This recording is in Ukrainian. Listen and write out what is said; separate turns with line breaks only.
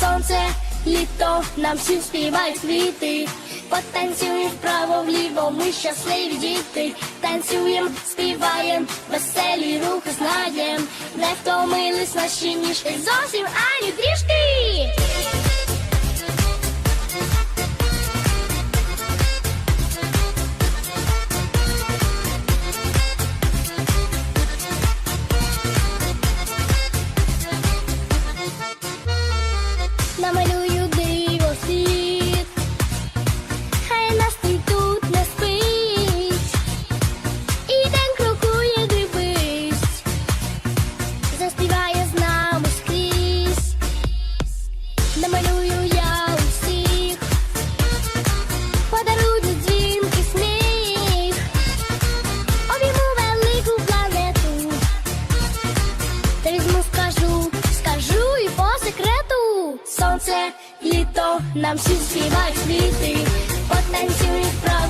Сонце, літо нам всім співають квіти. Потанцюємо вправо вліво, ми щасливі діти. Танцюємо, співаєм, веселі рухи знаєм. Не втомились наші ніжки. Зовсім ані трішки. Намалюю диво світ, хай настрій тут не спить, і день крокує, дивись, заспіває з нами скрізь, намалюю я усіх, подарую дзвінки сміх, обійму велику планету. Та візьму, Це літо нам всі співають квіти, потанцюють про.